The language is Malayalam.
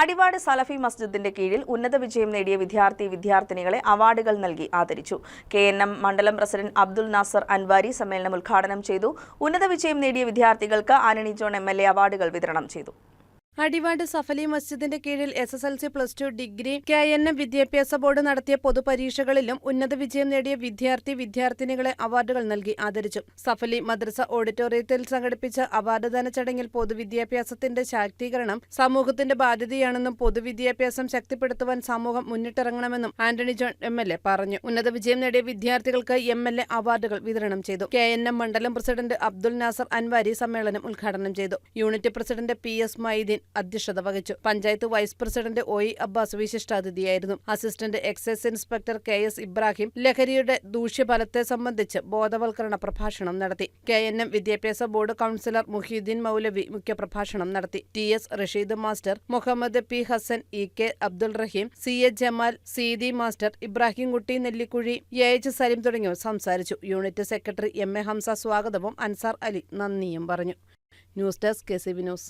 അടിവാട് സലഫി മസ്ജിദിന്റെ കീഴിൽ ഉന്നത വിജയം നേടിയ വിദ്യാർത്ഥി വിദ്യാർത്ഥിനികളെ അവാർഡുകൾ നൽകി ആദരിച്ചു. കെ എൻ എം മണ്ഡലം പ്രസിഡന്റ് അബ്ദുൽ നാസർ അൻവാരി സമ്മേളനം ഉദ്ഘാടനം ചെയ്തു. ഉന്നത വിജയം നേടിയ വിദ്യാർത്ഥികൾക്ക് ആന്റണി ജോൺ എം അവാർഡുകൾ വിതരണം ചെയ്തു. അടിവാട് സഫലി മസ്ജിദിന്റെ കീഴിൽ S S L C plus two degree K N M വിദ്യാഭ്യാസ ബോർഡ് നടത്തിയ പൊതുപരീക്ഷകളിലും ഉന്നത വിജയം നേടിയ വിദ്യാർത്ഥി വിദ്യാർത്ഥിനികളെ അവാർഡുകൾ നൽകി ആദരിച്ചു. സഫലി മദ്രസ ഓഡിറ്റോറിയത്തിൽ സംഘടിപ്പിച്ച അവാർഡ്ദാന ചടങ്ങിൽ പൊതുവിദ്യാഭ്യാസത്തിന്റെ ശാക്തീകരണം സമൂഹത്തിന്റെ ബാധ്യതയാണെന്നും പൊതുവിദ്യാഭ്യാസം ശക്തിപ്പെടുത്തുവാൻ സമൂഹം മുന്നിട്ടിറങ്ങണമെന്നും Antony John M L A പറഞ്ഞു. ഉന്നത വിജയം നേടിയ വിദ്യാർത്ഥികൾക്ക് എം എൽ എ അവാർഡുകൾ വിതരണം ചെയ്തു. കെ എൻ എം മണ്ഡലം പ്രസിഡന്റ് അബ്ദുൽ നാസർ അൻവാരി സമ്മേളനം ഉദ്ഘാടനം ചെയ്തു. Unit president P S Maideen അധ്യക്ഷത വഹിച്ചു. Panchayat vice president O E Abbas വിശിഷ്ടാതിഥിയായിരുന്നു. Assistant excise inspector K S Ibrahim ലഹരിയുടെ ദൂഷ്യഫലത്തെ സംബന്ധിച്ച് ബോധവൽക്കരണ പ്രഭാഷണം നടത്തി. കെ എൻ എം വിദ്യാഭ്യാസ ബോർഡ് കൌൺസിലർ മുഹീദ്ദീൻ മൗലവി മുഖ്യപ്രഭാഷണം നടത്തി. T S Rasheed master Muhammad P Hasan E K Abdul Rahim C A Jamal C D master Ibrahim Kutty Nellikuzhi A H Salim തുടങ്ങിയവർ സംസാരിച്ചു. Unit secretary M A Hamsa സ്വാഗതവും അൻസാർ അലി നന്ദിയും പറഞ്ഞു. News desk K C V news.